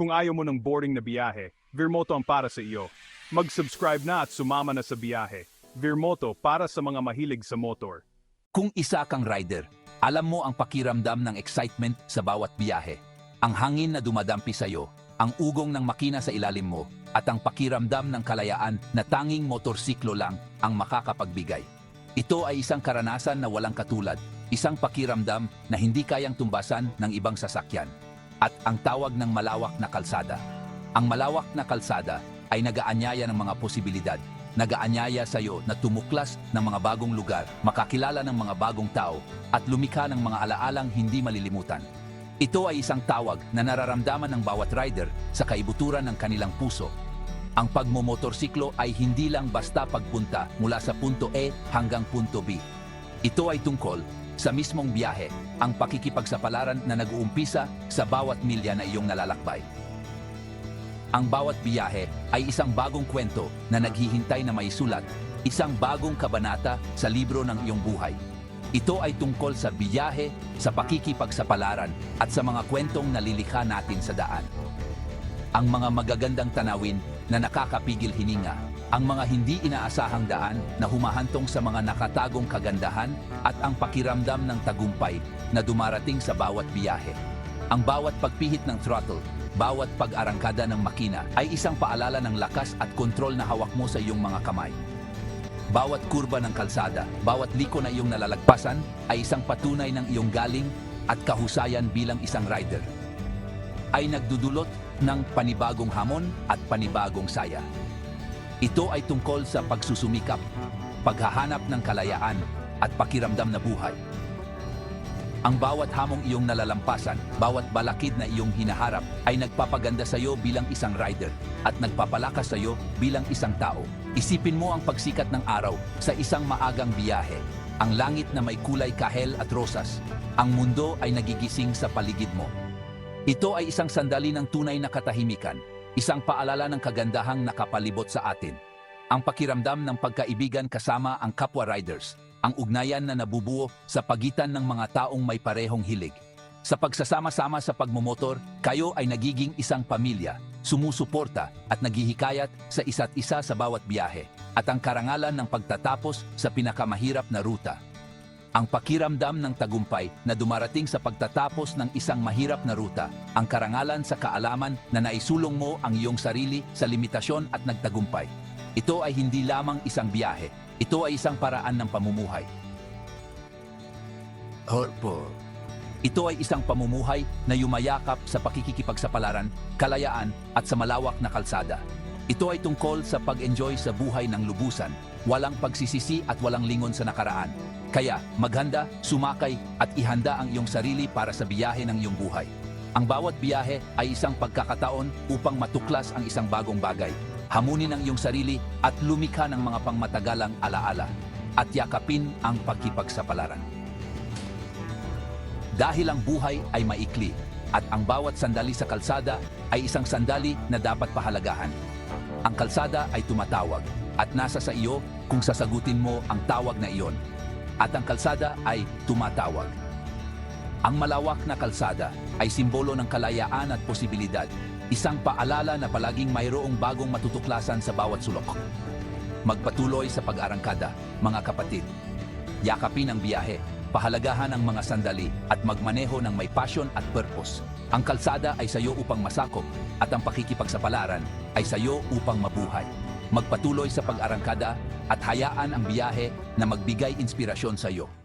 Kung ayaw mo ng boring na biyahe, Virmoto ang para sa iyo. Mag-subscribe na at sumama na sa biyahe. Virmoto para sa mga mahilig sa motor. Kung isa kang rider, alam mo ang pakiramdam ng excitement sa bawat biyahe. Ang hangin na dumadampi sa iyo, ang ugong ng makina sa ilalim mo, at ang pakiramdam ng kalayaan na tanging motorsiklo lang ang makakapagbigay. Ito ay isang karanasan na walang katulad, isang pakiramdam na hindi kayang tumbasan ng ibang sasakyan. At ang tawag ng malawak na kalsada. Ang malawak na kalsada ay nagaanyaya ng mga posibilidad nagaanyaya sa iyo na tumuklas ng mga bagong lugar, makakilala ng mga bagong tao, at lumikha ng mga alaalang hindi malilimutan. Ito ay isang tawag na nararamdaman ng bawat rider sa kaibuturan ng kanilang puso. Ang pagmomotorsiklo ay hindi lang basta pagpunta mula sa punto A hanggang punto B. Ito ay tungkol sa mismong biyahe, ang pakikipagsapalaran na nag-uumpisa sa bawat milya na iyong nalalakbay. Ang bawat biyahe ay isang bagong kwento na naghihintay na maisulat, isang bagong kabanata sa libro ng iyong buhay. Ito ay tungkol sa biyahe, sa pakikipagsapalaran at sa mga kwentong nalilikha natin sa daan. Ang mga magagandang tanawin na nakakapigil hininga, ang mga hindi inaasahang daan na humahantong sa mga nakatagong kagandahan at ang pakiramdam ng tagumpay na dumarating sa bawat biyahe. Ang bawat pagpihit ng throttle bawat pag-arangkada ng makina ay isang paalala ng lakas at kontrol na hawak mo sa iyong mga kamay. Bawat kurba ng kalsada, bawat liko na iyong nalalagpasan ay isang patunay ng iyong galing at kahusayan bilang isang rider. Ay nagdudulot ng panibagong hamon at panibagong saya. Ito ay tungkol sa pagsusumikap, paghahanap ng kalayaan at pakiramdam na buhay. Ang bawat hamong iyong nalalampasan, bawat balakid na iyong hinaharap ay nagpapaganda sa iyo bilang isang rider at nagpapalakas sa iyo bilang isang tao. Isipin mo ang pagsikat ng araw sa isang maagang biyahe. Ang langit na may kulay kahel at rosas. Ang mundo ay nagigising sa paligid mo. Ito ay isang sandali ng tunay na katahimikan, isang paalala ng kagandahang nakapalibot sa atin. Ang pakiramdam ng pagkaibigan kasama ang kapwa riders, ang ugnayan na nabubuo sa pagitan ng mga taong may parehong hilig. Sa pagsasama-sama sa pagmumotor, kayo ay nagiging isang pamilya, sumusuporta at naghihikayat sa isa't isa sa bawat biyahe, at ang karangalan ng pagtatapos sa pinakamahirap na ruta. Ang pakiramdam ng tagumpay na dumarating sa pagtatapos ng isang mahirap na ruta, ang karangalan sa kaalaman na naisulong mo ang iyong sarili sa limitasyon at nagtagumpay. Ito ay hindi lamang isang biyahe, ito ay isang paraan ng pamumuhay. Horpo. Ito ay isang pamumuhay na yumayakap sa pakikipagsapalaran, kalayaan at sa malawak na kalsada. Ito ay tungkol sa pag-enjoy sa buhay ng lubusan, walang pagsisisi at walang lingon sa nakaraan. Kaya maghanda, sumakay at ihanda ang iyong sarili para sa biyahe ng iyong buhay. Ang bawat biyahe ay isang pagkakataon upang matuklas ang isang bagong bagay. Hamunin ang iyong sarili at lumikha ng mga pangmatagalang alaala at yakapin ang pagkipagsapalaran. Dahil ang buhay ay maikli at ang bawat sandali sa kalsada ay isang sandali na dapat pahalagahan. Ang kalsada ay tumatawag at nasa sa iyo kung sasagutin mo ang tawag na iyon. At ang kalsada ay tumatawag. Ang malawak na kalsada ay simbolo ng kalayaan at posibilidad. Isang paalala na palaging mayroong bagong matutuklasan sa bawat sulok. Magpatuloy sa pag-arangkada, mga kapatid. Yakapin ang biyahe, pahalagahan ang mga sandali at magmaneho ng may passion at purpose. Ang kalsada ay sayo upang masakop at ang pakikipagsapalaran ay sayo upang mabuhay. Magpatuloy sa pag-arangkada at hayaan ang biyahe na magbigay inspirasyon sa iyo.